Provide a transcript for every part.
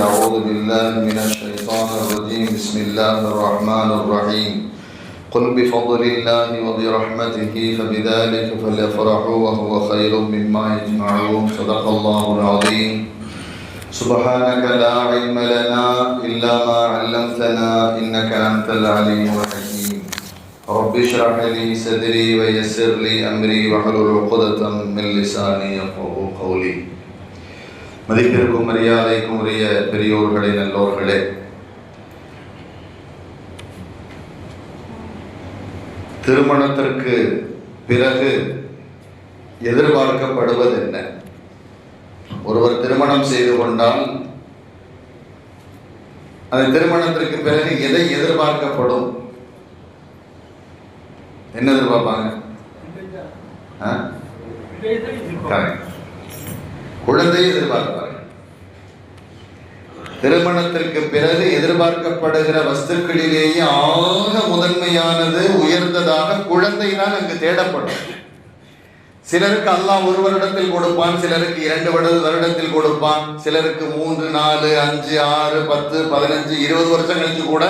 أعوذ بالله من الشيطان الرجيم. بسم الله الرحمن الرحيم. قل بفضل الله وبرحمته فبذلك فليفرحوا وهو خير مما يجمعون. صدق الله العظيم. سبحانك لا علم لنا إلا ما علمتنا إنك أنت العليم الحكيم. رب اشرح لي صدري ويسر لي أمري واحلل عقدة من لساني يفقهوا قولي. மதிப்பிற்கும் மரியாதைக்கும் உரிய பெரியோர்களே நல்லோர்களே. திருமணத்திற்கு பிறகு எதிர்பார்க்கப்படுவது என்ன ஒருவர் திருமணம் செய்து கொண்டால் அந்த திருமணத்திற்கு பிறகு எதை எதிர்பார்க்கப்படும்? என்ன எதிர்பார்ப்பாங்க? குழந்தையை எதிர்பார்ப்பாங்க. திருமணத்திற்கு பிறகு எதிர்பார்க்கப்படுகிற வஸ்துக்களிலேயே ஆக முதன்மையானது உயர்ந்ததாக குழந்தை தான் அங்கு தேடப்படும். சிலருக்கு அல்லாஹ் ஒரு வருடத்தில் கொடுப்பான் சிலருக்கு இரண்டு வருட- வருடத்தில் கொடுப்பான். சிலருக்கு மூன்று நாலு அஞ்சு ஆறு பத்து பதினஞ்சு இருபது வருஷம் கழிச்சு கூட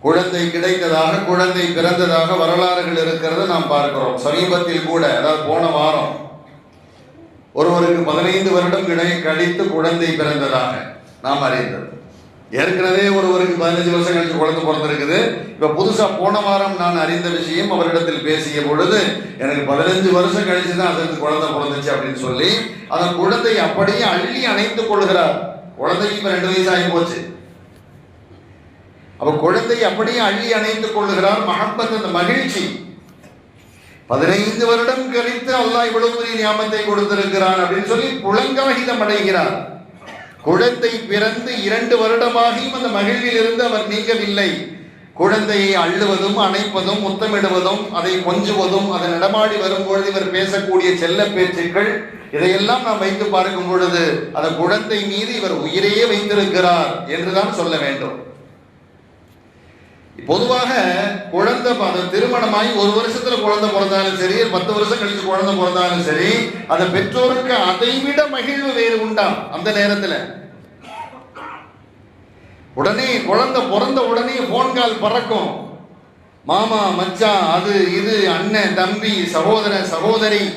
குழந்தை கிடைத்ததாக குழந்தை பிறந்ததாக வரலாறுகள் இருக்கிறது நாம் பார்க்கிறோம். சமீபத்தில் கூட அதாவது போன வாரம் ஒருவருக்கு பதினைந்து வருடம் கிடை கழித்து குழந்தை பிறந்ததாக நாம் அறிந்தது. ஏற்கனவே ஒருவருக்கு பதினஞ்சு வருஷம் கழித்து குழந்தை பிறந்திருக்குது. இப்போ புதுசாக போன வாரம் நான் அறிந்த விஷயம் அவரிடத்தில் பேசிய பொழுது எனக்கு பதினஞ்சு வருஷம் கழிச்சு தான் அதற்கு குழந்தை பிறந்துச்சு அப்படின்னு சொல்லி அந்த குழந்தை அப்படியே அள்ளி அணைத்துக் கொள்கிறார். குழந்தைக்கு இப்போ ரெண்டு வயசு ஆகி போச்சு. அப்போ குழந்தை அப்படியே அள்ளி அணைத்துக் கொள்ளுகிறார். மகப்பத் அந்த மகிழ்ச்சி. பதினைந்து வருடம் கழித்து அல்லாஹ் இவ்வளவு பெரிய ஞாபகத்தை கொடுத்திருக்கிறான் அப்படின்னு சொல்லி புலங்காகிதம் அடைகிறார். குழந்தை பிறந்து இரண்டு வருடமாகியும் அந்த மகிழ்வில் இருந்து அவர் நீங்கவில்லை. குழந்தையை அள்ளுவதும் அணைப்பதும் முத்தமிடுவதும் அதை கொஞ்சுவதும் அதை நடமாடி வரும்பொழுது இவர் பேசக்கூடிய செல்ல பேச்சுக்கள் இதையெல்லாம் நாம் வைத்து பார்க்கும் பொழுது அந்த குழந்தை மீது இவர் உயிரையே வைத்திருக்கிறார் என்றுதான் சொல்ல வேண்டும். பொதுவாக குழந்தை அந்த திருமணமாகி ஒரு வருஷத்துல குழந்தை பிறந்தாலும் சரி பத்து வருஷம் கழிச்சு குழந்தை பிறந்தாலும் சரி அந்த பெற்றோருக்கு அதை விட மகிழ்வு வேறு உண்டாம் அந்த நேரத்துல? உடனே குழந்தை பிறந்த உடனே போன் கால் பறக்கும். மாமா மச்சான் அது இது அண்ணன் தம்பி சகோதரன் சகோதரி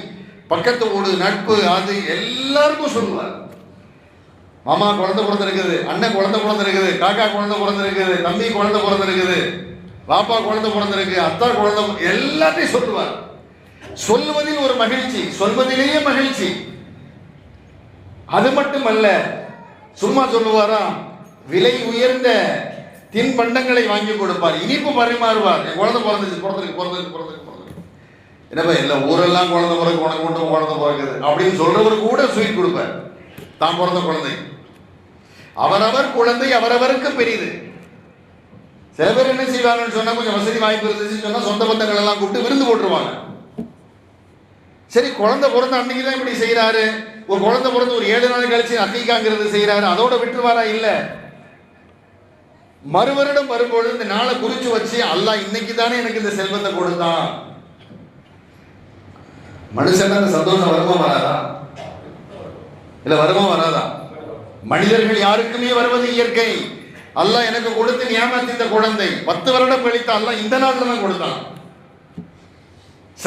பக்கத்து ஊடு நட்பு அது எல்லாருக்கும் சொல்லுவார். மாமா குழந்தை பிறந்திருக்குது அண்ணன் குழந்தை பிறந்திருக்குது காக்கா குழந்தை பிறந்திருக்குது தம்பி குழந்தை பிறந்திருக்குது பாப்பா குழந்தை பிறந்திருக்கு அத்தா குழந்தை எல்லாத்தையும் சொல்லுவார். சொல்வதில் ஒரு மகிழ்ச்சி சொல்வதிலேயே மகிழ்ச்சி. அது மட்டுமல்ல சும்மா சொல்லுவாரா விலை உயர்ந்த தின்பண்டங்களை வாங்கி கொடுப்பார். இனிப்பு பரிமாறுவார். என் குழந்தை பிறந்துச்சு பிறந்திருக்கு பிறந்திருக்கு பிறந்திருக்கு பிறந்திருக்கு. என்னப்பா இல்லை ஊரெல்லாம் குழந்தை பிறகு உனக்கு மட்டும் குழந்தை பிறகுது அப்படின்னு சொல்றவர் கூட ஸ்வீட் கொடுப்பார். தான் பிறந்த குழந்தை. அவரவர் குழந்தை அவரவருக்கு பெரியது. சில பேர் என்ன செய்வாங்கன்னு சொன்னா கொஞ்சம் வசதி வாய்ப்பு இருந்துச்சுன்னு சொன்னா சொந்த பந்தங்கள் எல்லாம் கூப்பிட்டு விருந்து போட்டுருவாங்க. சரி குழந்தை பிறந்த அன்னைக்கு தான் இப்படி செய்யறாரு ஒரு குழந்தை பிறந்து ஒரு ஏழு நாள் கழிச்சு அக்கைக்காங்கிறது செய்யறாரு அதோட விட்டுருவாரா? இல்ல. மறு வருடம் வரும்பொழுது இந்த நாளை குறிச்சு வச்சு அல்லாஹ் இன்னைக்கு தானே எனக்கு இந்த செல்வத்தை கொடுத்தான். மனுஷன் சந்தோஷம் வருமா வராதா? இல்ல வருமா வராதா? மனிதர்கள் யாருக்குமே வருவது இயற்கை. அல்ல எனக்கு கொடுத்து ஞாபகத்து இந்த குழந்தை. பத்து வருடம் கழித்து அல்ல இந்த நாட்டில் தான் கொடுத்தான்.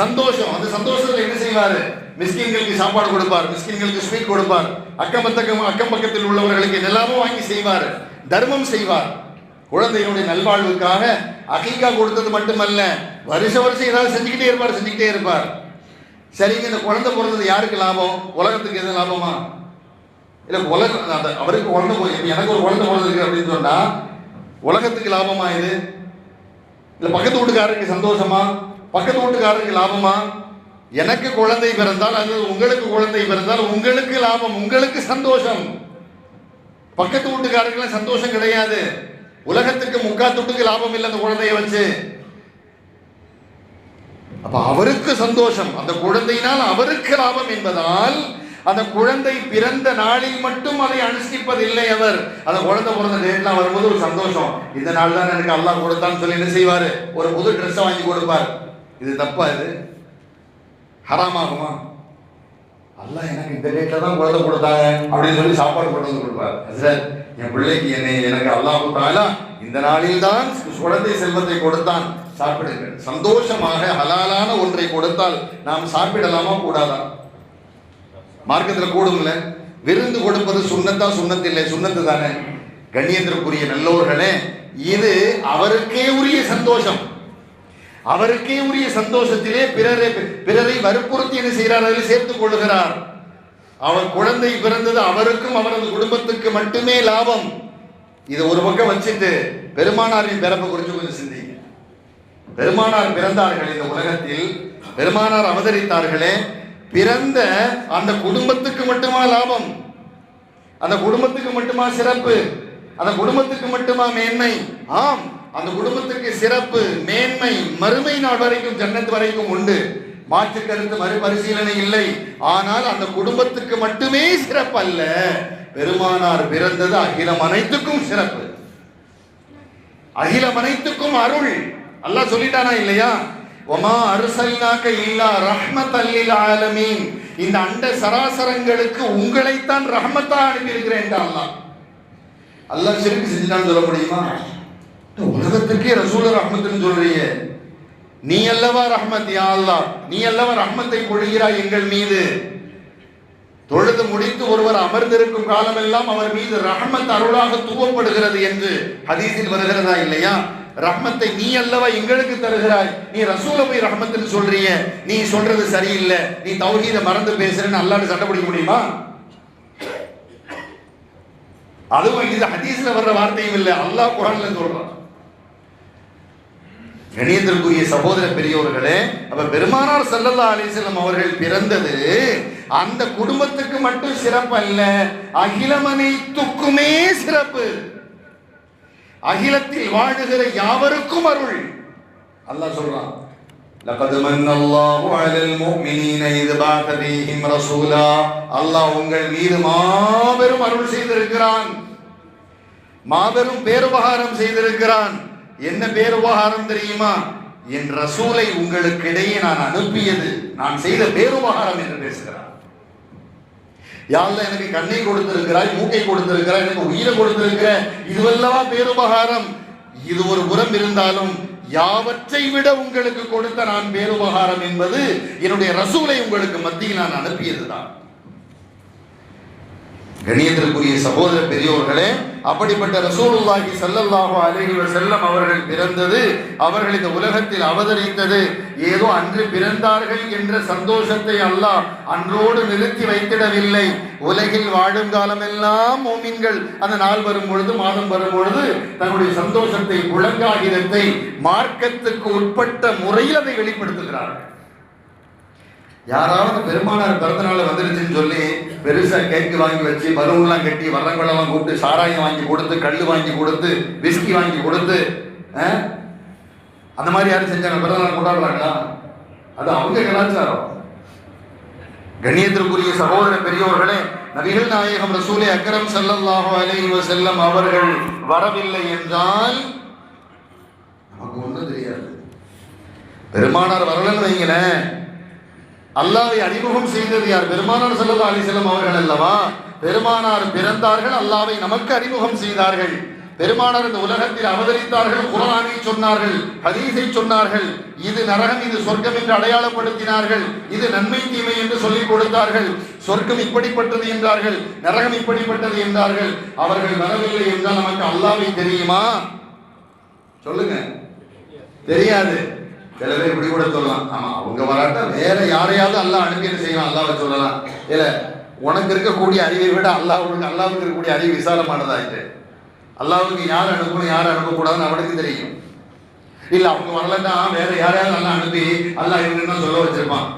சந்தோஷம். அந்த சந்தோஷத்தில் என்ன செய்வாரு? மிஸ்கின்களுக்கு சாப்பாடு கொடுப்பார் மிஸ்கின்களுக்கு ஸ்வீட் கொடுப்பார். அக்கம் பக்கம் அக்கம் பக்கத்தில் உள்ளவர்களுக்கு எல்லாமும் வாங்கி செய்வார். தர்மம் செய்வார். குழந்தையினுடைய நல்வாழ்வுக்காக அகிகா கொடுத்தது மட்டுமல்ல வருஷ வருஷம் ஏதாவது செஞ்சுக்கிட்டே இருப்பார் செஞ்சுக்கிட்டே இருப்பார். சரிங்க இந்த குழந்தை பிறந்தது யாருக்கு லாபம்? உலகத்துக்கு எது லாபமா? இல்லை உலக அந்த அவருக்கு குழந்தை போய் எனக்கு ஒரு குழந்தை பிறந்திருக்கு அப்படின்னு சொன்னால் உலகத்துக்கு லாபமா இது? இல்லை பக்கத்து வீட்டுக்காரருக்கு சந்தோஷமா? பக்கத்து வீட்டுக்காரருக்கு லாபமா? எனக்கு குழந்தை பிறந்தால் அல்லது உங்களுக்கு குழந்தை பிறந்தால் உங்களுக்கு லாபம் உங்களுக்கு சந்தோஷம். பக்கத்து வீட்டுக்காரர்களும் சந்தோஷம் கிடையாது. உலகத்துக்கு முக்காத்துட்டுக்கு லாபம் இல்லை அந்த குழந்தைய வச்சு. அப்ப அவருக்கு சந்தோஷம். அந்த குழந்தையினால் அவருக்கு லாபம் என்பதால் அந்த குழந்தை பிறந்த நாளில் மட்டும் அதை அனுஷ்டிப்பதில்லை அவர். அந்த குழந்தை பிறந்த டேட்லாம் வரும்போது ஒரு சந்தோஷம். இந்த நாள் தான் எனக்கு அல்லாஹ் கொடுத்தான்னு சொல்லி என்ன செய்வாரு? ஒரு புது ட்ரெஸ்ஸை வாங்கி கொடுப்பார். இது தப்பா இது? ஹராமாகுமா அல்லாஹ் எனக்கு இந்த டேட்ல தான் குழந்தை கொடுத்தாங்க. அப்படின்னு சொல்லி சாப்பாடு கொண்டு வந்து கொடுப்பார். சார் என் பிள்ளைக்கு என்னை எனக்கு அல்லாஹ் கொடுத்தாங்களா இந்த நாளில் தான் குழந்தை செல்வத்தை கொடுத்தான். சாப்பிடுங்கள். சந்தோஷமாக ஹலாலான ஒன்றை கொடுத்தால் நாம் சாப்பிடலாமா? கூடாதான் மார்க்கத்தில் கூடும்ல? விருந்து கொடுப்பது சுண்ணத்தா? சுண்ணத்தில்லை சுண்ணத்து தானே? கண்ணியத்திற்குரிய நல்லோர்களே இது அவருக்கே உரிய சந்தோஷம். அவருக்கே உரிய சந்தோஷத்திலே பிறரை பிறரை வற்புறுத்தி என்ன செய்கிறார்? அதில் சேர்த்துக் கொள்கிறார் அவர் குழந்தை பிறந்தது அவருக்கும் அவரது குடும்பத்துக்கு மட்டுமே லாபம். இது ஒரு பக்கம் வச்சுட்டு பெருமானாரின் பிறப்பை குறித்து கொஞ்சம் சிந்திங்க. பெருமானார் பிறந்தார்கள் இந்த உலகத்தில். பெருமானார் அவதரித்தார்களே. பிறந்த அந்த குடும்பத்துக்கு மட்டுமா லாபம்? அந்த குடும்பத்துக்கு மட்டுமா சிறப்பு? அந்த குடும்பத்துக்கு மட்டுமா மேன்மை? ஆம் அந்த குடும்பத்துக்கு சிறப்பு மேன்மை மறுமை நாள் வரைக்கும் ஜன்னத் வரைக்கும் உண்டு. மாற்று கருத்து மறுபரிசீலனை இல்லை. ஆனால் அந்த குடும்பத்துக்கு மட்டுமே சிறப்பு அல்ல பெருமானார் பிறந்தது அகிலம் அனைத்துக்கும் சிறப்பு. அகிலம் அனைத்துக்கும் அருள். அல்லாஹ் சொல்லிட்டானா இல்லையா? ஒமா அருசல்னாக்க இல்லா ரஹ்மத் அல்லில் ஆலமீன். இந்த அண்ட சராசரங்களுக்கு உங்களைத்தான் ரஹ்மத்தா அனுப்பியிருக்கிறேன் அல்லாஹ். அல்லாஹ் சிறுக்கு செஞ்சுட்டான்னு சொல்ல முடியுமா? உலகத்துக்கே ரசூல ரஹ்மத்துன்னு சொல்றீங்க. நீ அல்லவா ரஹ்மத் யா அல்லா நீ அல்லவா ரஹ்மத்தை பொழிகிறாய் எங்கள் மீது? தொழுது முடித்து ஒருவர் அமர்ந்திருக்கும் காலமெல்லாம் அவர் மீது ரஹ்மத் அருளாக தூவப்படுகிறது என்று ஹதீஸில் வருகிறதா இல்லையா? ரஹ்மத்தை நீ அல்லவா எங்களுக்கு தருகிறாய்? நீ ரசூலை போய் ரஹ்மத்துன்னு சொல்றீங்க. நீ சொல்றது சரியில்லை. நீ தௌஹீத மறந்து பேசுறேன்னு அல்லாட சண்டை பிடிக்க முடியுமா? அதுவும் இது ஹதீஸ்ல வர்ற வார்த்தையும் இல்லை. அல்லாஹ் குரான்ல சொல்றான். கணியத்திற்குரிய சகோதர பெரியோர்களே அப்ப பெருமானார் சல்லல்லா அலிசல்லம் அவர்கள் பிறந்தது அந்த குடும்பத்துக்கு மட்டும் சிறப்பு அல்ல அகிலமனைத்துக்குமே சிறப்பு. அகிலத்தில் வாழுகிற யாவருக்கும் அருள் அல்லாஹ் சொல்றான் لقد من الله على المؤمنين إذ بعث فيهم رسولا அல்லாஹ் உங்கள் மீது மாபெரும் அருள் செய்திருக்கிறான் மாபெரும் பேருபகாரம் செய்திருக்கிறான் என்ன பேருபகாரம் தெரியுமா என் ரசூலை உங்களுக்கு இடையே நான் அனுப்பியது நான் செய்த பேருபகாரம் என்று பேசுகிறான் யாழ்ல எனக்கு கண்ணை கொடுத்திருக்கிறாய் மூக்கை கொடுத்திருக்கிறாய் எனக்கு உயிரை கொடுத்திருக்கிற இதுவல்லவா பேருபகாரம். இது ஒரு புறம் இருந்தாலும் யாவற்றை விட உங்களுக்கு கொடுத்த நான் பேருபகாரம் என்பது என்னுடைய ரசூலை உங்களுக்கு மத்தியில் நான் அனுப்பியதுதான். கணியத்திற்குரிய சகோதர பெரியோர்களே அப்படிப்பட்ட ரசூலுல்லாஹி ஸல்லல்லாஹு அலைஹி செல்லம் அவர்கள் பிறந்தது அவர்கள் இந்த உலகத்தில் அவதரித்தது ஏதோ அன்று பிறந்தார்கள் என்ற சந்தோஷத்தை அல்லாஹ் அன்றோடு நிறுத்தி வைத்திடவில்லை. உலகில் வாழும் காலமெல்லாம் மூமின்கள் அந்த நாள் வரும் பொழுது மாதம் வரும் பொழுது தன்னுடைய சந்தோஷத்தை புழங்காகிதத்தை மார்க்கத்துக்கு உட்பட்ட முறையில் அதை வெளிப்படுத்துகிறார்கள். யாராவது பெருமானார் பிறந்த நாள் வந்துருச்சுன்னு சொல்லி பெருசா கேக்கு வாங்கி வச்சு பலூன்லாம் கட்டி வரங்களெல்லாம் கூப்பிட்டு சாராயம் வாங்கி கொடுத்து கல் வாங்கி கொடுத்து விஸ்கி வாங்கி கொடுத்து அந்த மாதிரி யாரும் செஞ்சாங்க. பிறந்தநாள் கொண்டாடுறாங்களா? அது அவங்க கலாச்சாரம். கண்ணியத்திற்குரிய சகோதர பெரியோர்களே நபிகள் நாயகம் ரசூலே அக்கரம் ஸல்லல்லாஹு அலைஹி செல்லம் அவர்கள் வரவில்லை என்றால் நமக்கு ஒன்றும் தெரியாது. பெருமானார் வரலன்னு வைங்களேன். அல்லாவை அறிமுகம் செய்தது யார்? பெருமானார் ஸல்லல்லாஹு அலைஹி அவர்கள் அல்லவா? பெருமானார் பிறந்தார்கள் அல்லாவை நமக்கு அறிமுகம் செய்தார்கள். பெருமானார் இந்த உலகத்தில் அவதரித்தார்கள் குரானை சொன்னார்கள் ஹதீஸை சொன்னார்கள். இது நரகம் இது சொர்க்கம் என்று அடையாளப்படுத்தினார்கள். இது நன்மை தீமை என்று சொல்லிக் கொடுத்தார்கள். சொர்க்கம் இப்படிப்பட்டது என்றார்கள் நரகம் இப்படிப்பட்டது என்றார்கள். அவர்கள் வரவில்லை என்றால் நமக்கு அல்லாவை தெரியுமா? சொல்லுங்க. தெரியாது. சில பேர் இப்படி கூட சொல்லலாம். ஆமா அவங்க வராட்டா வேற யாரையாவது அல்லாஹ் அனுப்பி என்ன செய்யலாம் அல்லாஹ்வை சொல்லலாம். இல்ல உனக்கு இருக்கக்கூடிய அறிவை விட அல்லாஹ்வுக்கு அல்லாவுக்கு இருக்கக்கூடிய அறிவு விசாலமானதாயிட்டு. அல்லாவுக்கு யார் அனுப்பணும் யார் அனுப்பக்கூடாதுன்னு அவனுக்கு தெரியும். இல்ல அவங்க வரலன்னா வேற யாரையாவது நல்லா அனுப்பி அல்லாஹ் இவங்க சொல்ல வச்சிருப்பான்?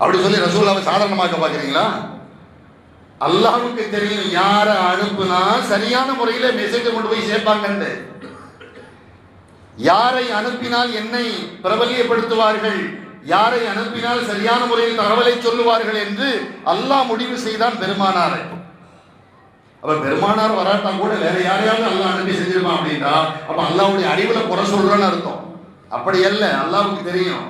அப்படி சொல்லி ரசூலாவை சாதாரணமாக்க பாக்குறீங்களா? அல்லாவுக்கு தெரியும் யாரை அனுப்புனா சரியான முறையில மெசேஜ் கொண்டு போய் சேர்ப்பாங்கன்னு யாரை அனுப்பினால் என்னை பிரபலியப்படுத்துவார்கள்? யாரை அனுப்பினால் சரியான முறையில் தகவலை சொல்லுவார்கள் என்று அல்லாஹ் முடிவு செய்தான் பெருமானாரை அப்ப பெருமானார் வராட்டா கூட வேற யாரையாவது அல்லாஹ் அனுப்பி செஞ்சிருப்பான் அப்படின்னா அப்ப அல்லாவுடைய அறிவுல குறை சொல்றன்னு அர்த்தம். அப்படி அல்ல அல்லாவுக்கு தெரியும்.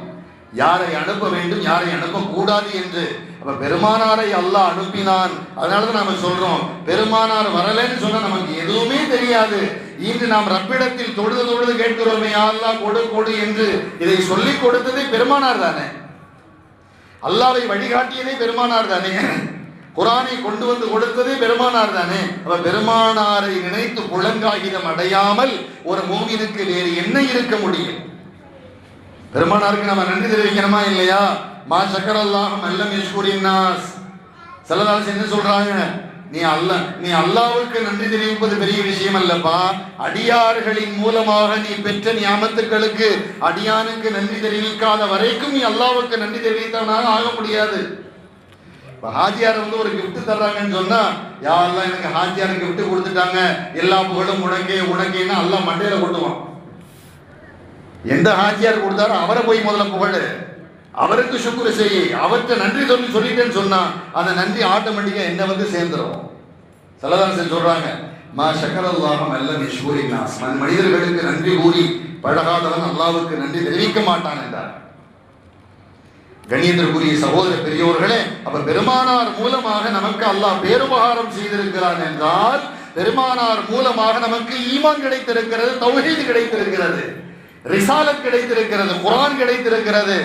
யாரை அனுப்ப வேண்டும் யாரை அனுப்பக்கூடாது என்று. அப்ப பெருமானாரை அல்லாஹ் அனுப்பினான். அதனால தான் நாம சொல்றோம் பெருமானார் வரலன்னு சொன்னா நமக்கு எதுவுமே தெரியாது. இன்று நாம் ரப்பிடத்தில் தொழுது தொழுது கேட்கிறோமே அல்லாஹ் கொடு கொடு என்று இதை சொல்லிக் கொடுத்ததே பெருமானார் தானே. அல்லாவை வழிகாட்டியதே பெருமானார் தானே. குரானை கொண்டு வந்து கொடுத்ததே பெருமானார் தானே. அவ பெருமானாரை நினைத்து புலங்காகிதம் அடையாமல் ஒரு மூவினுக்கு வேறு என்ன இருக்க முடியும்? பெருமானாருக்கு நம்ம நன்றி தெரிவிக்கணுமா இல்லையா? மா சக்கர அல்லாஹும் அல்லம் யஷ்குரின்னாஸ் சிலதாஸ் என்ன சொல்றாங்க? நீ அல்ல நீ அல்லாவுக்கு நன்றி தெரிவிப்பது பெரிய விஷயம் அல்லப்பா அடியார்களின் மூலமாக நீ பெற்ற ஞாபகத்துக்களுக்கு அடியானுக்கு நன்றி தெரிவிக்காத வரைக்கும் நீ அல்லாவுக்கு நன்றி தெரிவித்தவனாக ஆக முடியாது. இப்போ ஹாஜியார் வந்து ஒரு கிஃப்ட் தர்றாங்கன்னு சொன்னா யாரெல்லாம் எனக்கு ஹாஜியார் கிஃப்ட் கொடுத்துட்டாங்க. எல்லா புகழும் உனக்கே உனக்கேன்னு எல்லாம் மண்டையில கொட்டுவான். எந்த ஹாஜியார் கொடுத்தாரோ அவரை போய் முதல்ல புகழு. அவருக்கு சுக்குரு செய். அவர்கிட்ட நன்றி சொல்லி சொல்லிட்டேன்னு சொன்னா அந்த நன்றி ஆட்டோமேட்டிக்கா என்ன வந்து சேர்ந்துரும். சலதாசன் சொல்றாங்க மா சக்கரல்லாஹம் எல்லாம் யஷ்கூரினாஸ் மனிதர்களுக்கு நன்றி கூறி பழகாதவன் அல்லாவுக்கு நன்றி தெரிவிக்க மாட்டான் என்றார். கணியத்திற்குரிய சகோதர பெரியோர்களே அப்ப பெருமானார் மூலமாக நமக்கு அல்லாஹ் பேருபகாரம் செய்திருக்கிறான் என்றால் பெருமானார் மூலமாக நமக்கு ஈமான் கிடைத்திருக்கிறது தௌஹீது கிடைத்திருக்கிறது ரிசாலத் கிடைத்திருக்கிறது குரான் கிடைத்திருக்கிறது.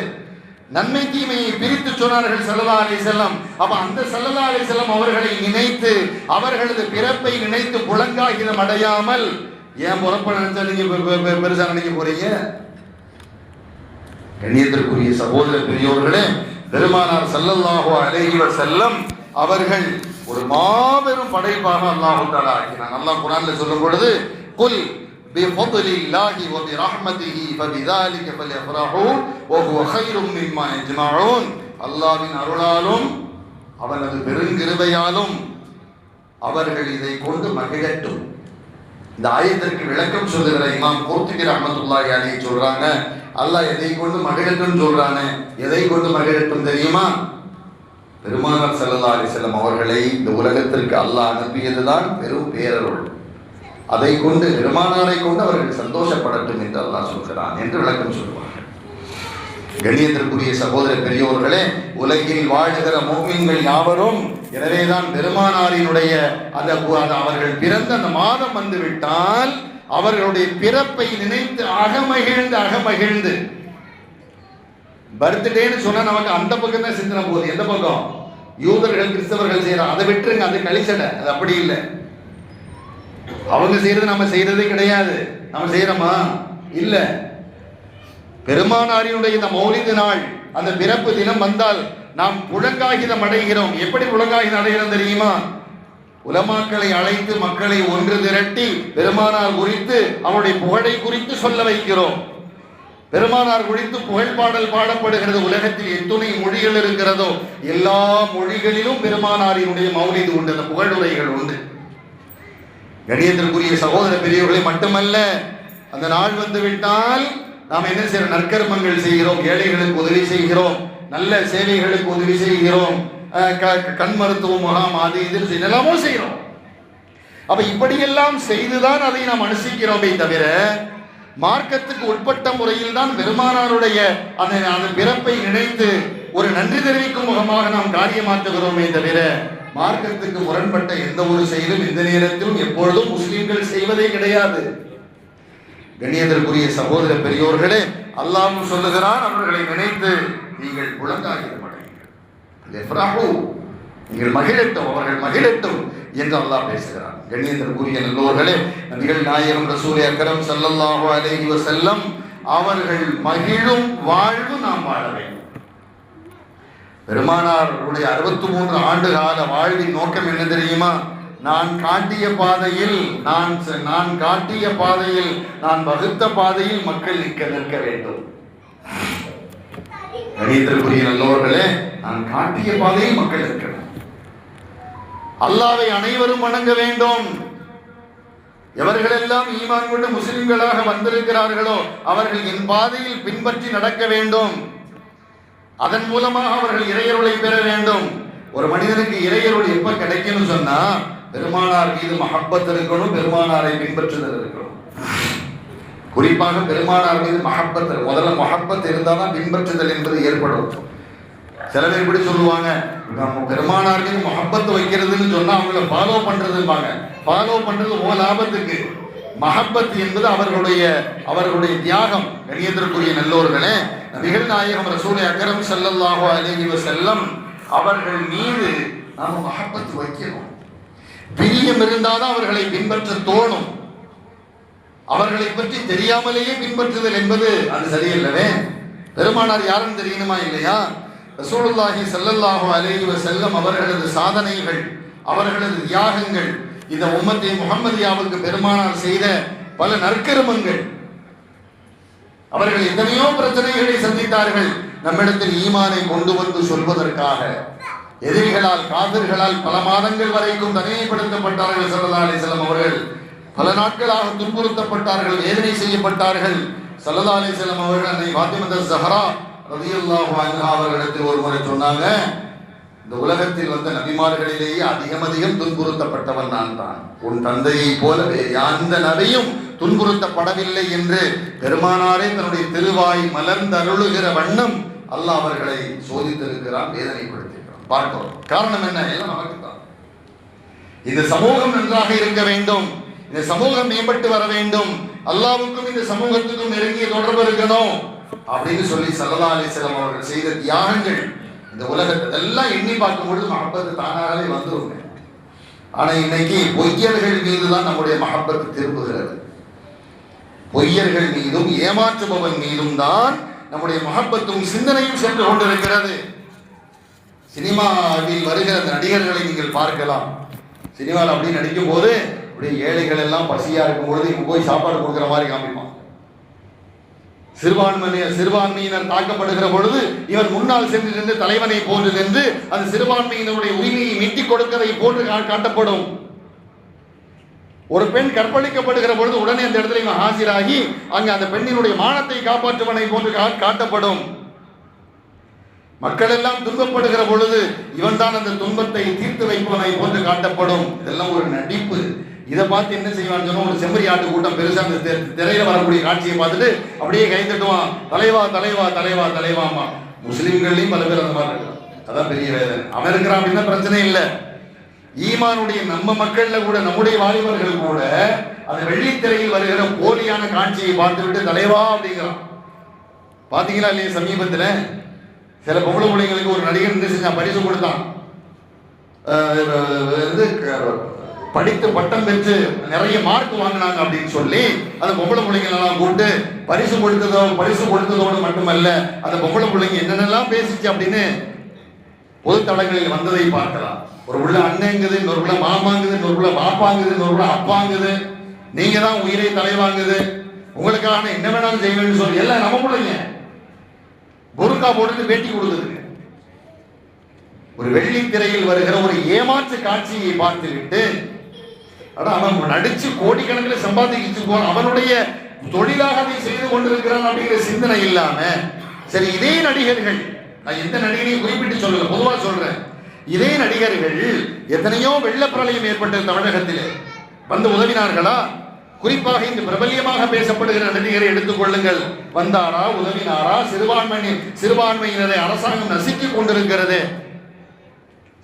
நன்மை தீமையை பிரித்து சொன்னார்கள் சல்லல்லா அலி செல்லம் அப்ப அந்த சல்லல்லா அலி செல்லம் அவர்களை நினைத்து அவர்களது பிறப்பை நினைத்து புலங்காகிதம் அடையாமல் ஏன் புறப்பட நினைச்சா நீங்க பெருசா நினைக்க போறீங்க? கண்ணியத்திற்குரிய சகோதர பெரியோர்களே பெருமானார் ஸல்லல்லாஹு அலைஹி செல்லம் அவர்கள் ஒரு மாபெரும் படைப்பாக அல்லாஹு தாலா ஆக்கினான் அல்லாஹ் குரான்ல சொல்லும் பொழுது குல் بفضل الله وبرحمته فبذلك فليفرحوا وهو خير مما يجمعون அல்லாஹ்வின் அருளாலும் அவனது பெருங்கிருபையாலும் அவர்கள் இதை கொண்டு மகிழட்டும் இந்த ஆயத்திற்கு விளக்கம் சொல்லுகிற இமாம் கோர்த்துகி ரஹமத்துல்லாஹி அலைஹி சொல்றாங்க அல்லாஹ் எதை கொண்டு மகிழட்டும் சொல்றானே எதை கொண்டு மகிழட்டும் தெரியுமா பெருமானார் ஸல்லல்லாஹு அலைஹி வஸல்லம் அவர்களை இந்த உலகத்திற்கு அல்லாஹ் அனுப்பியதுதான் பெரும் பேரருள் அதை கொண்டு பெருமானாரை கொண்டு அவர்கள் சந்தோஷப்படட்டும் என்று அல்லாஹ் சொல்கிறான் என்று விளக்கம் சொல்வார்கள். கண்ணியத்திற்குரிய சகோதர பெரியோர்களே உலகில் வாழுகிற மோமின்கள் யாவரும் எனவேதான் பெருமானாரினுடைய அந்த அவர்கள் பிறந்த அந்த மாதம் வந்து விட்டால் அவர்களுடைய பிறப்பை நினைத்து அகமகிழ்ந்து அகமகிழ்ந்து. பர்த்டேன்னு சொன்னா நமக்கு அந்த பக்கம் தான் சிந்தனை போகுது. எந்த பக்கம்? யூதர்கள் கிறிஸ்தவர்கள் செய்யறாங்க அதை விட்டுருங்க அது கழிச்சடை. அது அப்படி இல்லை. அவங்க செய்யறது நம்ம செய்யறதே கிடையாது. நம்ம செய்யறோமா? இல்ல. பெருமானாரினுடைய இந்த மௌலித நாள் அந்த பிறப்பு தினம் வந்தால் நாம் புழங்காகிதம் அடைகிறோம். எப்படி புழங்காகிதம் அடைகிறோம் தெரியுமா? உலமாக்களை அழைத்து மக்களை ஒன்று திரட்டி பெருமானார் குறித்து அவருடைய புகழை குறித்து சொல்ல வைக்கிறோம். பெருமானார் குறித்து புகழ் பாடல் பாடப்படுகிறது. உலகத்தில் எத்துணை மொழிகள் இருக்கிறதோ எல்லா மொழிகளிலும் பெருமானாரினுடைய மௌலிது உண்டு. அந்த புகழுரைகள் உண்டு. கணியத்திற்குரிய சகோதர பெரியவர்களை மட்டுமல்ல அந்த நாள் வந்து விட்டால் நாம் என்ன செய்யறோம் நற்கர்மங்கள் செய்கிறோம் ஏழைகளுக்கு உதவி செய்கிறோம் நல்ல சேவைகளுக்கு உதவி செய்கிறோம் க- கண் மருத்துவ முகாம் அது இது என்னெல்லாமோ செய்கிறோம். அப்ப இப்படியெல்லாம் செய்துதான் அதை நாம் அனுசிக்கிறோமே தவிர மார்க்கத்துக்கு உட்பட்ட முறையில் தான் பெருமானாருடைய அந்த அந்த பிறப்பை நினைத்து ஒரு நன்றி தெரிவிக்கும் முகமாக நாம் காரியமாற்றுகிறோமே தவிர மார்க்கத்துக்கு முரண்பட்ட எந்த ஒரு செயலும் எந்த நேரத்திலும் எப்பொழுதும் முஸ்லிம்கள் செய்வதே கிடையாது. கணியதற்குரிய சகோதர பெரியோர்களே அல்லாஹ் சொல்லுகிறான் அவர்களை நினைத்து நீங்கள் புலங்காகிதம் நீங்கள் மகிழட்டும் அவர்கள் மகிழட்டும் என்று அல்லாஹ் பேசுகிறான். கண்ணியத்திற்குரிய நல்லோர்களே நபிகள் நாயகம் ரசூல் அக்கரம் ஸல்லல்லாஹு அலைஹி செல்லம் அவர்கள் மகிழும் வாழ்வு நாம் வாழ வேண்டும். பெருமானாருடைய அறுபத்தி மூன்று ஆண்டு கால வாழ்வின் நோக்கம் என்ன தெரியுமா? நான் காட்டிய பாதையில் நான் செ- நான் காட்டிய பாதையில் நான் வகுத்த பாதையில் மக்கள் நிற்க நிற்க வேண்டும். கணித்திற்குரிய நல்லவர்களே நான் காட்டிய பாதையில் மக்கள் இருக்கணும் அல்லாவை அனைவரும் வணங்க வேண்டும். எவர்களெல்லாம் ஈமான் கொண்டு முஸ்லிம்களாக வந்திருக்கிறார்களோ அவர்கள் என் பாதையில் பின்பற்றி நடக்க வேண்டும். அதன் மூலமாக அவர்கள் இறையருளை பெற வேண்டும். ஒரு மனிதனுக்கு இறையருள் எப்ப கிடைக்கும்னு சொன்னா பெருமானார் மீது மஹப்பத் இருக்கணும் பெருமானாரை பின்பற்றுதல் இருக்கணும். குறிப்பாக பெருமானார் மீது மஹப்பத் முதல்ல மஹப்பத் இருந்தால் தான் பின்பற்றுதல் என்பது ஏற்படும். சில பேர் இப்படி சொல்லுவாங்க நம்ம பெருமானாருக்கு மஹப்பத்து வைக்கிறதுன்னு சொன்னா அவங்கள ஃபாலோ பண்றதும்பாங்க. ஃபாலோ பண்றது ஓ லாபத்துக்கு. மஹப்பத் என்பது அவர்களுடைய அவர்களுடைய தியாகம். கணியத்திற்குரிய நல்லோர்களே நபிகள் நாயகம் ரசூலை அகரம் செல்லல்லாஹோ அலைஹி செல்லம் அவர்கள் மீது நாம் மகப்பத்து வைக்கணும். பிரியம் இருந்தாதான் அவர்களை பின்பற்ற தோணும். அவர்களை பற்றி தெரியாமலேயே பின்பற்றுதல் என்பது அது சரியில்லவே. பெருமானார் யாரும் தெரியணுமா இல்லையா? ரசூலுல்லாஹி செல்லல்லாஹோ அலைஹி செல்லம் அவர்களது சாதனைகள் அவர்களது தியாகங்கள் இந்த உம்மத்தை முகமதியாவுக்கு பெருமானார் செய்த பல நற்கருமங்கள் அவர்கள் எத்தனையோ பிரச்சனைகளை சந்தித்தார்கள். நம்மிடத்தில் ஈமானை கொண்டு வந்து சொல்வதற்காக. எதிரிகளால் காதர்களால் பல மாதங்கள் வரைக்கும் தனிமைப்படுத்தப்பட்டார்கள் சல்லா அலிசல்லம் அவர்கள். பல நாட்களாக துன்புறுத்தப்பட்டார்கள் வேதனை செய்யப்பட்டார்கள். சல்லா அலிசல்லம் அவர்கள் அன்னை பாத்திமத சஹரா ரதியுல்லாஹு அவர்களிடத்தில் ஒரு முறை சொன்னாங்க இந்த உலகத்தில் வந்த நபிமார்களிலேயே அதிகம் அதிகம் துன்புறுத்தப்பட்டவன் நான் தான். உன் தந்தையை போலவே எந்த நபியும் துன்புறுத்தப்படவில்லை என்று பெருமானாரே தன்னுடைய திருவாய் மலர்ந்தருளுகிற வண்ணம் அல்லாஹ் அவர்களை சோதித்திருக்கிறான் வேதனைப்படுத்தியிருக்கிறான் பார்க்கிறோம். காரணம் என்ன? எல்லாம் நமக்கு தான் இந்த சமூகம் நன்றாக இருக்க வேண்டும். இந்த சமூகம் மேம்பட்டு வர வேண்டும். அல்லாவுக்கும் இந்த சமூகத்துக்கும் நெருங்கிய தொடர்பு இருக்கணும். அப்படின்னு சொல்லி சல்லா அலிஸ்லாம் அவர்கள் செய்த தியாகங்கள் இந்த உலகத்தை எல்லாம் எண்ணி பார்க்கும் பொழுது மஹப்பத்து தானாகவே வந்துருங்க ஆனா இன்னைக்கு பொய்யர்கள் மீது தான் நம்முடைய மஹப்பத்து திரும்புகிறது. பொய்யர்கள் மீதும் ஏமாற்றுபவன் மீதும் தான் நம்முடைய மகப்பத்தும் சிந்தனையும் சென்று கொண்டிருக்கிறது. சினிமாவில் வருகிற அந்த நடிகர்களை நீங்கள் பார்க்கலாம். சினிமாவில் அப்படி நடிக்கும் போது அப்படியே ஏழைகள் எல்லாம் பசியா இருக்கும் பொழுது இவங்க போய் சாப்பாடு கொடுக்குற மாதிரி காமிப்பான். சிறுபான்மையினர் சிறுபான்மையினர் தாக்கப்படுகிற பொழுது இவர் முன்னால் சென்று நின்று தலைவனை போன்று நின்று அந்த சிறுபான்மையினருடைய உரிமையை மீட்டிக் கொடுக்கதை போன்று காட்டப்படும். ஒரு பெண் கற்பழிக்கப்படுகிற பொழுது உடனே அந்த இடத்துல இவன் ஆஜராகி அங்கே அந்த பெண்ணினுடைய மானத்தை காப்பாற்றுவனை போன்று காட்டப்படும். மக்கள் எல்லாம் துன்பப்படுகிற பொழுது இவன் தான் அந்த துன்பத்தை தீர்த்து வைப்பவனை போன்று காட்டப்படும். இதெல்லாம் ஒரு நடிப்பு. இதை பார்த்து என்ன செய்வான்னு சொன்னா ஒரு செம்மறி ஆட்டு கூட்டம் பெருசா அந்த தெ- திரையில வரக்கூடிய காட்சியை பார்த்துட்டு அப்படியே கை தட்டுவான். தலைவா தலைவா தலைவா தலைவாமா முஸ்லிம்கள்லயும் பல பேர் அந்த மாதிரி அதான் பெரிய வேதனை அவன் இருக்கிறான் அப்படின்னா பிரச்சனை இல்லை. ஈமானுடைய நம்ம மக்கள்ல கூட நம்முடைய வாலிபர்கள் கூட அந்த வெள்ளித்திரையில் வருகிற போலியான காட்சியை பார்த்துவிட்டு தலைவா அப்படிங்கிறான். பாத்தீங்களா இல்லையா சமீபத்துல? சில பொம்பளை பிள்ளைங்களுக்கு ஒரு நடிகர் என்ன செஞ்சான் பரிசு கொடுத்தான். இது க- படித்து பட்டம் பெற்று நிறைய மார்க் வாங்கினாங்க அப்படின்னு சொல்லி அந்த பொம்பளை பிள்ளைங்களெல்லாம் கூப்பிட்டு பரிசு கொடுத்ததோ பரிசு கொடுத்ததோடு மட்டுமல்ல அந்த பொம்பளை பிள்ளைங்க என்னென்னலாம் பேசிச்சு அப்படின்னு பொதுத்தளங்களில் வந்ததை பார்க்கலாம். ஒரு உள்ள அண்ணங்குது இன்னொரு உள்ள மாமாங்குது இன்னொரு உள்ள பாப்பாங்குது இன்னொரு உள்ள அப்பாங்குது. நீங்க தான் உயிரை தலைவாங்குது. உங்களுக்கான என்ன வேணாலும் செய்வேன்னு சொல்லி எல்லாம் நம்ம பிள்ளைங்க. பொருக்கா போட்டு வேட்டி கொடுத்துருக்கு ஒரு வெள்ளி திரையில் வருகிற ஒரு ஏமாற்று காட்சியை பார்த்துவிட்டு அதான் அவன் நடிச்சு கோடிக்கணக்கில் சம்பாதிச்சு போன அவனுடைய தொழிலாக அதை செய்து கொண்டிருக்கிறான் அப்படிங்கிற சிந்தனை இல்லாம சரி இதே நடிகர்கள் நான் எந்த நடிகரையும் குறிப்பிட்டு சொல்லல பொதுவா சொல்றேன். இதே நடிகர்கள் எத்தனையோ வெள்ள பிரளயம் ஏற்பட்ட தமிழகத்திலே வந்து உதவினார்களா? குறிப்பாக இந்த பிரபல்யமாக பேசப்படுகிற நடிகரை எடுத்துக்கொள்ளுங்கள் வந்தாரா உதவினாரா? சிறுபான்மை சிறுபான்மையினரை அரசாங்கம் நசுக்கி கொண்டிருக்கிறது.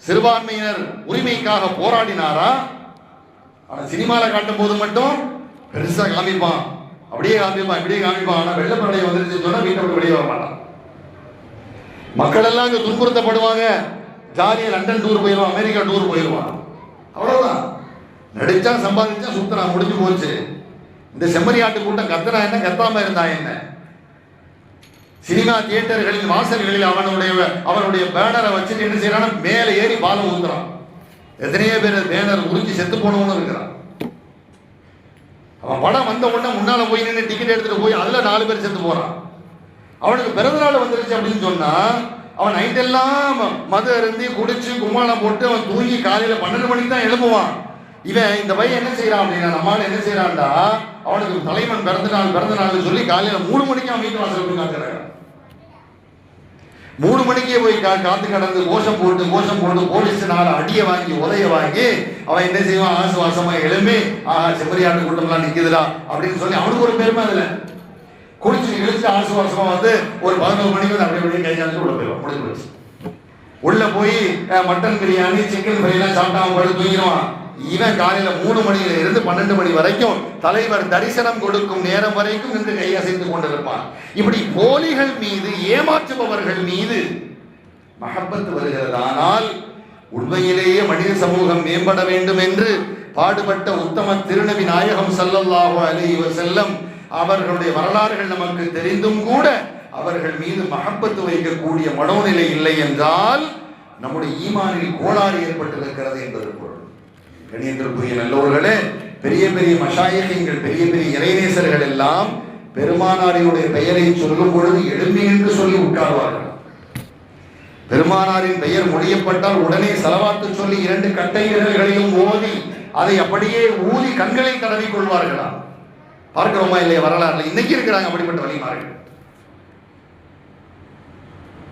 சிறுபான்மையினர் உரிமைக்காக போராடினாரா? ஆனா சினிமால காட்டும் போது மட்டும் பெருசா காமிப்பான். அப்படியே காமிப்பான் இப்படியே காமிப்பான். ஆனா வெள்ள பிரளயம் வந்துருச்சுன்னு சொன்னா வீட்டை விட்டு வெளியே வர மாட்டான். மக்கள் எல்லாம் இங்க துன்புறுத்தப்படுவாங்க. ஜாலியா லண்டன் டூர் போயிடுவான் அமெரிக்கா டூர் போயிடுவான் அவ்வளவுதான். நடிச்சா சம்பாதிச்சா சுத்தனா முடிஞ்சு போச்சு. இந்த செம்மறியாட்டு கூட்டம் கத்தனா என்ன கத்தாம இருந்தா என்ன? சினிமா தியேட்டர்களின் வாசல்களில் அவனுடைய அவனுடைய பேனரை வச்சுட்டு என்ன செய்யறான் மேலே ஏறி பாலம் ஊத்துறான். எத்தனையோ பேர் பேனர் உறிஞ்சி செத்து போனவனும் இருக்கிறான். அவன் படம் வந்த உடனே முன்னால போய் நின்று டிக்கெட் எடுத்துட்டு போய் அதுல நாலு பேர் செத்து போறான். அவனுக்கு பிறந்த நாள் வந்துருச்சு அப்படின்னு சொன்னா அவன் நைட்டெல்லாம் மது அருந்தி குடிச்சு கும்மாளம் போட்டு அவன் தூங்கி காலையில பன்னெண்டு மணிக்கு தான் எழுப்புவான். இவன் இந்த பையன் என்ன செய்யறான் அப்படின்னா நம்மால என்ன செய்யறான்டா அவனுக்கு தலைவன் பிறந்த நாள் பிறந்த நாள் சொல்லி காலையில மூணு மணிக்கு அவன் வீட்டு வாசல் போய் மூணு மணிக்கே போய் காத்து கடந்து கோஷம் போட்டு கோஷம் போட்டு போலீஸ் நாள அடிய வாங்கி உதைய வாங்கி அவன் என்ன செய்வான்? ஆசுவாசமா எழும்பி ஆஹா செம்மறியாட்டு கூட்டம்லாம் நிக்குதுடா அப்படின்னு சொல்லி அவனுக்கு ஒரு பெருமை அதுல. குடிச்சு இழுத்து ஆசுவாசமா வந்து ஒரு பதினோரு மணிக்கு வந்து அப்படியே அப்படியே கை உள்ள போயிடும் முடிஞ்சு உள்ள போய் மட்டன் பிரியாணி சிக்கன் பிரியாணி சாப்பிட்டா அவன் தூங்கிடுவான். இவன் காலையில மூணு மணியில இருந்து பன்னெண்டு மணி வரைக்கும் தலைவர் தரிசனம் கொடுக்கும் நேரம் வரைக்கும் நின்று கையசைந்து கொண்டிருப்பான். இப்படி போலிகள் மீது ஏமாற்றுபவர்கள் மீது மகப்பத்து வருகிறது. ஆனால் உண்மையிலேயே மனித சமூகம் மேம்பட வேண்டும் என்று பாடுபட்ட உத்தம திருநவி நாயகம் ஸல்லல்லாஹு அலைஹி செல்லம் அவர்களுடைய வரலாறுகள் நமக்கு தெரிந்தும் கூட அவர்கள் மீது மகப்பத்து வைக்கக்கூடிய மனோநிலை இல்லை என்றால் நம்முடைய ஈமானில் கோளாறு ஏற்பட்டிருக்கிறது என்பது பொருள். கணியத்திற்குரிய நல்லவர்களே பெரிய பெரிய மஷாயகங்கள் பெரிய பெரிய இறைநேசர்கள் எல்லாம் பெருமானாரினுடைய பெயரை சொல்லும் பொழுது எழும்பி என்று சொல்லி உட்கார்வார்கள். பெருமானாரின் பெயர் மொழியப்பட்டால் உடனே செலவாத்து சொல்லி இரண்டு கட்டை விரல்களையும் ஓதி அதை அப்படியே ஊதி கண்களை தடவி கொள்வார்களா? பார்க்கிறோமா இல்லையா வரலாறுல? இன்னைக்கு இருக்கிறாங்க அப்படிப்பட்ட வழிமார்கள்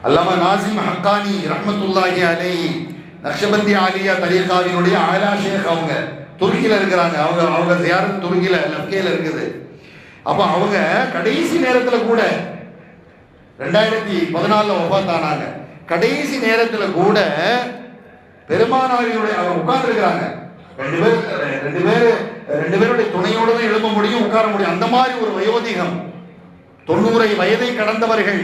அல்லாம நாசிம் ஹக்கானி ரஹ்மத்துல்லாஹி அலேஹி நக்ஷபந்தி ஆலியா தரீகாவினுடைய ஆலா ஷேக் அவங்க. துருக்கியில் இருக்கிறாங்க. அவங்க அவங்க யாரும் துருக்கியில் லப்கேல இருக்குது. அப்போ அவங்க கடைசி நேரத்தில் கூட ரெண்டாயிரத்தி பதினாலில் ஒப்பாத்தானாங்க கடைசி நேரத்தில் கூட பெருமானாரினுடைய அவங்க உட்கார்ந்துருக்கிறாங்க. ரெண்டு பேர் ரெண்டு பேர் ரெண்டு பேருடைய துணையோடு தான் முடியும் உட்கார முடியும். அந்த மாதிரி ஒரு வயோதிகம். தொண்ணூறை வயதை கடந்தவர்கள்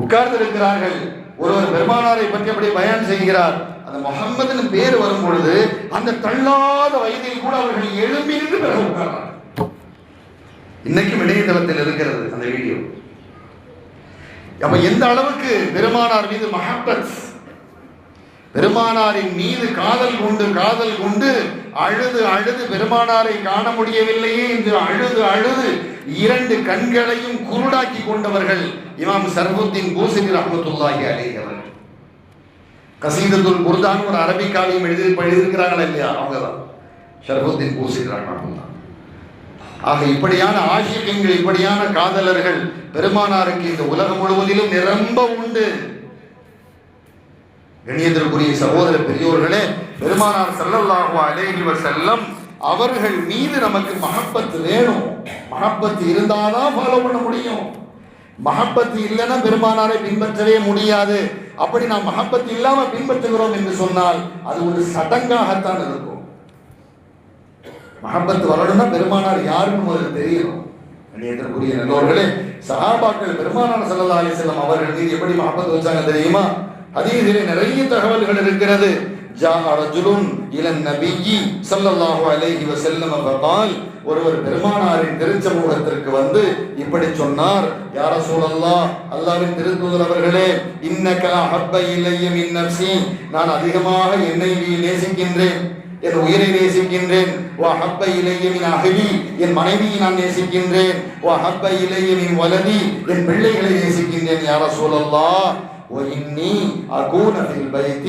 உட்கார்ந்து இருக்கிறார்கள் ஒருவர் பெருமானாரை பற்றி அப்படி பயன் செய்கிறார். அந்த முகம்மதுன்னு பேர் வரும் பொழுது அந்த தள்ளாத வயதில் கூட அவர்கள் எழும்பி நின்று பிறகு இன்னைக்கும் இணையதளத்தில் இருக்கிறது அந்த வீடியோ. அப்ப எந்த அளவுக்கு பெருமானார் மீது மஹப்பத் பெருமானாரின் மீது காதல் கொண்டு காதல் கொண்டு அழுது அழுது பெருமானாரை காண முடியவில்லையே என்று அழுது அழுது இரண்டு கண்களையும் குருடாக்கி கொண்டவர்கள் இமாம் சர்வத்தின் பூசனி ரஹமத்துல்லாஹி அலைஹி அவர்கள். கசீதத்துல் குர்தான் ஒரு அரபிக்காணியம் எழுதி எழுதியிருக்கிறாங்களா இல்லையா? அவங்க தான் ஷர்புத்தீன் பூசனி ரஹமத்துல்லா ஆக இப்படியான ஆசிரியங்கள் இப்படியான காதலர்கள் பெருமானாருக்கு இந்த உலகம் முழுவதிலும் நிரம்ப உண்டு. கணியத்திற்குரிய சகோதர பெரியோர்களே பெருமானார் ஸல்லல்லாஹு அலைஹி செல்லம் அவர்கள் மீது நமக்கு மகப்பத்து வேணும். மகப்பத்து இருந்தாதான் ஃபாலோ பண்ண முடியும். மகப்பத்து இல்லைன்னா பெருமானாரை பின்பற்றவே முடியாது. அப்படி நாம் மகப்பத்து இல்லாம பின்பற்றுகிறோம் என்று சொன்னால் அது ஒரு சடங்காகத்தான் இருக்கும். மகப்பத்து வரணும்னா பெருமானார் யாருன்னு முதல்ல தெரியணும். கண்ணியத்திற்குரிய நல்லோர்களே சஹாபாக்கள் பெருமானார் செல்லல்லா செல்லம் அவர்கள் மீது எப்படி மகப்பத்து வச்சாங்க தெரியுமா? ஹதீஸிலே நிறைய தகவல்கள் இருக்கிறது. ஒருவர் பெருமானாரின் திருச்சமூகத்திற்கு வந்து இப்படி சொன்னார் யார சூழல்லா அல்லாவின் திருத்தூதர் அவர்களே இன்னக அஹப்ப இல்லையும் மின் நான் அதிகமாக என்னை நேசிக்கின்றேன் என் உயிரை நேசிக்கின்றேன். வா ஹப்ப இலைய மின் என் மனைவியை நான் நேசிக்கின்றேன். வா ஹப்ப இலைய வலதி என் பிள்ளைகளை நேசிக்கின்றேன் யார சூழல்லா وإني أكون في البيت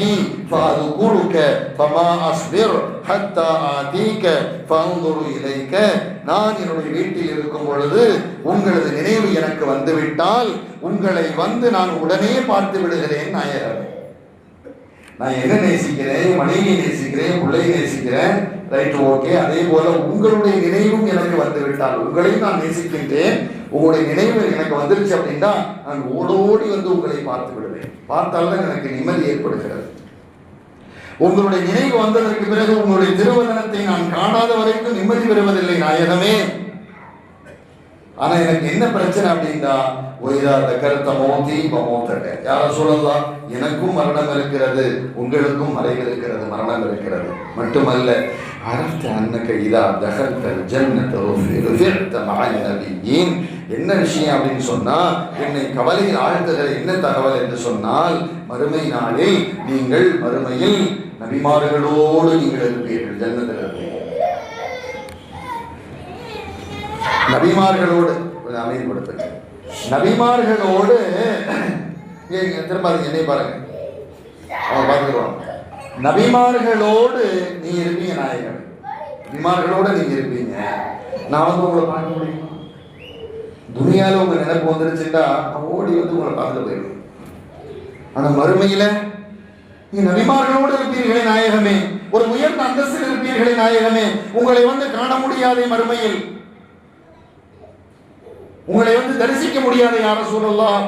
فأذكرك فما أصبر حتى آتيك فانظر إليك நான் என்னுடைய வீட்டில் இருக்கும் பொழுது உங்களது நினைவு எனக்கு வந்துவிட்டால் உங்களை வந்து நான் உடனே பார்த்து விடுகிறேன் நாயகரே நான் என்ன நேசிக்கிறேன் மனைவியை நேசிக்கிறேன் பிள்ளையை நேசிக்கிறேன் ரைட் ஓகே அதே போல உங்களுடைய நினைவும் எனக்கு வந்து விட்டால் உங்களையும் நான் நேசிக்கின்றேன் உங்களுடைய நினைவு எனக்கு வந்துருச்சு அப்படின்னா நான் ஓடோடி வந்து உங்களை பார்த்து விடுவேன். பார்த்தால்தான் எனக்கு நிம்மதி ஏற்படுகிறது. உங்களுடைய நினைவு வந்ததற்கு பிறகு உங்களுடைய திருவதனத்தை நான் காணாத வரைக்கும் நிம்மதி பெறுவதில்லை நாயகமே. ஆனா எனக்கு என்ன பிரச்சனை அப்படின்னா ஒய்தா கருத்த தீபமோ மோத்தட்ட யார சொல்லலாம் எனக்கும் மரணம் இருக்கிறது உங்களுக்கும் மறைவு இருக்கிறது மரணம் இருக்கிறது. மட்டுமல்ல அரப்த அன்னக்க இதா தகல்த ஜன்னத ருஃபிஅத மஅ நபியின் என்ன விஷயம் அப்படின்னு சொன்னால் என்னை கவலையில் ஆழ்த்துகிற என்ன தகவல் என்று சொன்னால் மறுமை நாளில் நீங்கள் மறுமையில் நபிமார்களோடு நீங்கள் இருப்பீர்கள் ஜன்னத்தில் இருப்பீர்கள் நபிமார்களோடு கொஞ்சம் அமைதிப்படுத்துங்க. நபிமார்களோடு திரும்ப என்னை பாருங்க. அவங்க பார்த்துருவாங்க நபிமார்களோடு நீ இருப்பீங்க நாயகன். நபிமார்களோடு நீங்க இருப்பீங்க. நான் வந்து உங்களை பார்க்க முடியுமா? துணியால உங்க நினைப்பு வந்துருச்சுட்டா ஓடி வந்து உங்களை பார்த்துட்டு போயிடும் ஆனா மறுமையில நீ நபிமார்களோடு இருப்பீர்களே நாயகமே. ஒரு உயர்ந்த அந்தஸ்தில் இருப்பீர்களே நாயகமே. உங்களை வந்து காண முடியாதே மறுமையில். உங்களை வந்து தரிசிக்க முடியாத யார சொல்லலாம்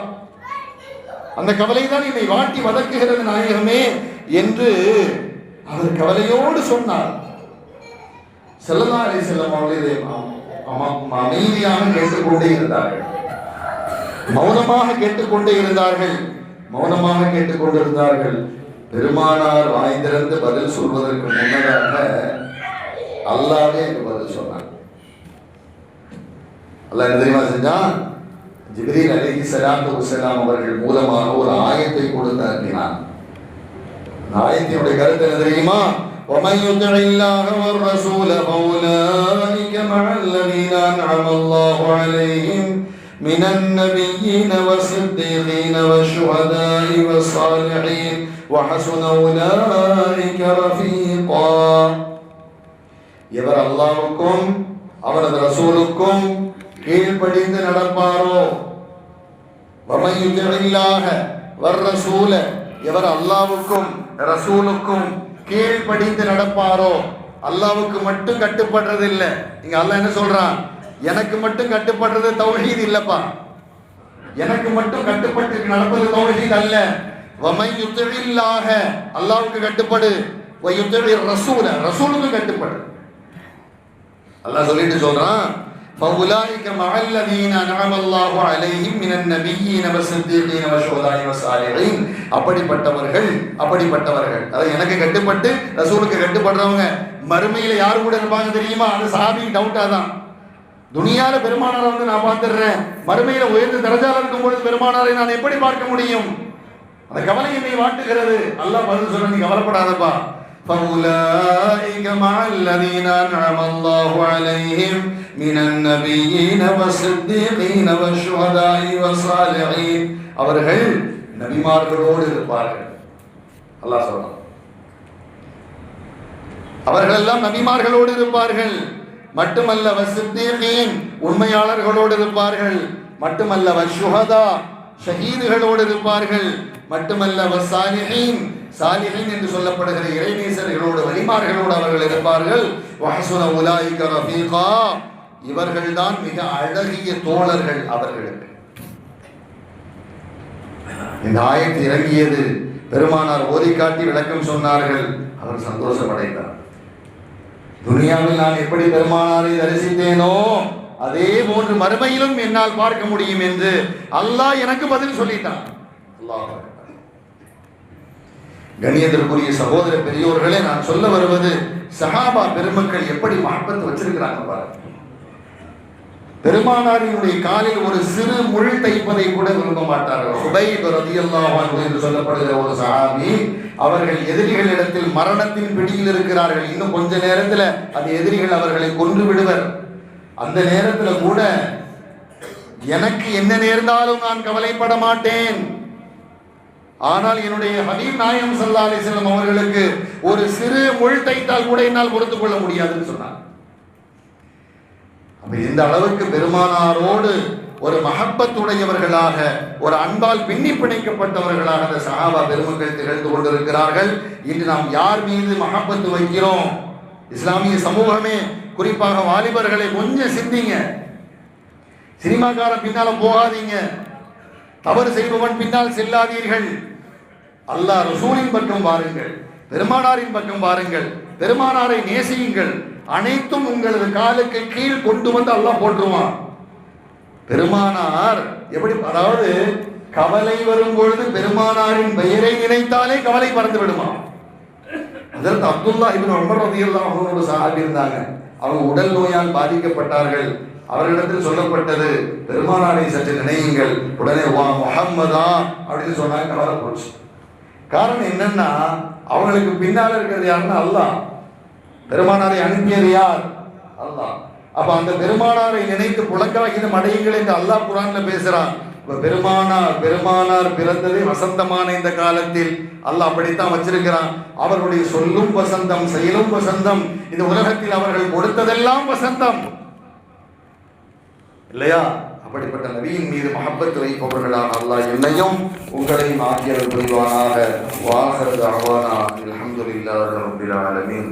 அந்த கவலை தான் என்னை வாட்டி வதக்குகிறது நாயகமே என்று அவர் கவலையோடு சொன்னார். செல்லல்லா அலி செல்லம் இதை அமைதியாக கேட்டுக்கொண்டே இருந்தார்கள் மௌனமாக கேட்டுக்கொண்டே இருந்தார்கள். மௌனமாக கேட்டுக்கொண்டிருந்தார்கள். பெருமானார் வாய்ந்திருந்து பதில் சொல்வதற்கு முன்னதாக அல்லாவே எனக்கு பதில் சொன்னார். அல்லாஹ் என்ன தெரியுமா செஞ்சான் ஜிப்ரீல் அலைஹி ஸலாத்து அவர்கள் மூலமாக ஒரு ஆயத்தை கொடுத்து அனுப்பினான். ஆயத்தினுடைய கருத்து என்ன தெரியுமா? ومن يطع الله والرسول فأولئك مع الذين أنعم الله عليهم من النبيين والصديقين والشهداء والصالحين وحسن أولئك رفيقا எவர் அல்லாவுக்கும் அவனது ரசூலுக்கும் கீழ்ப்படிந்து நடப்பாரோ வமையுல்லாக வர் ரசூல எவர் அல்லாவுக்கும் ரசூலுக்கும் கீழ்ப்படிந்து நடப்பாரோ? அல்லாவுக்கு மட்டும் கட்டுப்படுறது இல்லை இங்க அல்ல என்ன சொல்றான்? எனக்கு மட்டும் கட்டுப்படுறது தௌஹீத் இல்லப்பா. எனக்கு மட்டும் கட்டுப்பட்டு நடப்பது தௌஹீத் அல்ல. வமை யுத்தில்லாக அல்லாவுக்கு கட்டுப்படு. வயுத்தி ரசூல ரசூலுக்கு கட்டுப்படு. அல்லாஹ் சொல்லிட்டு சொல்றான் فَأُولَٰئِكَ مَعَ الَّذِينَ أَنْعَمَ اللَّهُ عَلَيْهِمْ مِنَ النَّبِيِّينَ وَالصِّدِّيقِينَ وَالشُّهَدَاءِ وَالصَّالِحِينَ அப்படிப்பட்டவர்கள் அப்படிப்பட்டவர்கள் அதாவது எனக்கு கட்டுப்பட்டு ரசூலுக்கு கட்டுப்படுறவங்க மறுமையில யார் கூட இருப்பாங்க தெரியுமா அது சாபி டவுட்டா தான் துனியால பெருமானாரை வந்து நான் பார்த்துடுறேன் மறுமையில உயர்ந்த தரஜால இருக்கும் பொழுது பெருமானாரை நான் எப்படி பார்க்க முடியும் அந்த கவலை என்னை வாட்டுகிறது அல்லாஹ் பதில் சொல்ல நீ கவலைப்படாதப்பா فأولئك مع الذين أنعم الله عليهم من النبيين والصديقين والشهداء والصالحين அவர்கள் நபிமார்களோடு இருப்பார்கள் அல்லாஹ் சொல்றான் அவர்கள் எல்லாம் நபிமார்களோடு இருப்பார்கள் மட்டுமல்ல வசித்தீன் உண்மையாளர்களோடு இருப்பார்கள் மட்டுமல்ல வசுஹதா ஷஹீதுகளோடு இருப்பார்கள் மட்டுமல்ல வசாலிஹீன் சாலிஹீன் என்று சொல்லப்படுகிற இறைநேசர்களோடு வலிமார்களோடு அவர்கள் இருப்பார்கள் வஹசுன உலாயிக ரஃபீகா இவர்கள்தான் மிக அழகிய தோழர்கள் அவர்களுக்கு. இந்த ஆயத்து இறங்கியது பெருமானார் ஓதி காட்டி விளக்கம் சொன்னார்கள். அவர் சந்தோஷம் அடைந்தார் துனியாவில் நான் எப்படி பெருமானாரை தரிசித்தேனோ அதே போன்று மறுமையிலும் என்னால் பார்க்க முடியும் என்று அல்லாஹ் எனக்கு பதில் சொல்லிட்டான். கணியத்திற்குரிய சகோதர பெரியோர்களே நான் சொல்ல வருவது சஹாபா பெருமக்கள் எப்படி மாற்றத்தை வச்சிருக்கிறாங்க பாருங்க. பெருமானாரினுடைய காலில் ஒரு சிறு முள் தைப்பதை கூட விரும்ப மாட்டார்கள்? சுபைப் ரலியல்லாஹு என்று சொல்லப்படுகிற ஒரு சஹாபி அவர்கள் எதிரிகளிடத்தில் மரணத்தின் பிடியில் இருக்கிறார்கள். இன்னும் கொஞ்ச நேரத்துல அந்த எதிரிகள் அவர்களை கொன்று விடுவர். அந்த நேரத்துல கூட எனக்கு என்ன நேர்ந்தாலும் நான் கவலைப்பட மாட்டேன். ஆனால் என்னுடைய ஹபீப் நாயம் சல்லா அலிஸ்லாம் அவர்களுக்கு ஒரு சிறு முள் தைத்தால் கூட என்னால் பொறுத்துக் கொள்ள முடியாதுன்னு சொன்னார் இந்த அளவுக்கு பெருமானாரோடு ஒரு மகப்பத்துடையவர்களாக ஒரு அன்பால் பின்னி பிணைக்கப்பட்டவர்களாக அந்த சஹாபா பெருமக்கள் திகழ்ந்து கொண்டிருக்கிறார்கள். இன்று நாம் யார் மீது மகப்பத்து வைக்கிறோம்? இஸ்லாமிய சமூகமே குறிப்பாக வாலிபர்களை கொஞ்சம் சிந்திங்க. சினிமாக்காரன் பின்னால போகாதீங்க. தவறு செய்பவன் பின்னால் செல்லாதீர்கள். அல்லாஹ் ரசூலின் பக்கம் வாருங்கள். பெருமானாரின் பக்கம் வாருங்கள். பெருமானாரை நேசியுங்கள். அனைத்தும் உங்களது காலுக்கு கீழ் கொண்டு வந்து அல்லாஹ் போட்டுருவான் பெருமானார் எப்படி அதாவது கவலை வரும் பொழுது பெருமானாரின் பெயரை நினைத்தாலே கவலை பறந்து விடுமா? அதற்கு அப்துல்லா இவன் உமர் ரதியல்லாஹு அன்ஹு ஒரு இருந்தாங்க. அவங்க உடல் நோயால் பாதிக்கப்பட்டார்கள். அவர்களிடத்தில் சொல்லப்பட்டது பெருமானாரை சற்று நினையுங்கள். உடனே வா முகம்மதா அப்படின்னு சொன்னாங்க கவலை போச்சு. காரணம் என்னன்னா அவங்களுக்கு பின்னால் இருக்கிறது யாருன்னா அல்லாஹ். பெருமானாரை அனுப்பியது யார்? அல்லாஹ். அப்ப அந்த பெருமானாரை நினைத்து புலக்காகிதம் அடையுங்கள் என்று அல்லாஹ் குரான்ல பேசுறான். இப்ப பெருமானார் பெருமானார் பிறந்ததே வசந்தமான இந்த காலத்தில் அல்லாஹ் அப்படித்தான் வச்சிருக்கிறான். அவர்களுடைய சொல்லும் வசந்தம் செயலும் வசந்தம் இந்த உலகத்தில் அவர்கள் கொடுத்ததெல்லாம் வசந்தம். இல்லையா? அப்படிப்பட்ட நபியின் மீது மகப்பத்து வைப்பவர்களான அல்லாஹ் என்னையும் உங்களையும் ஆகியவர் புரிவானாக. வாசர் அவானா அல்ஹம்துலில்லாஹி ரப்பில் ஆலமீன்.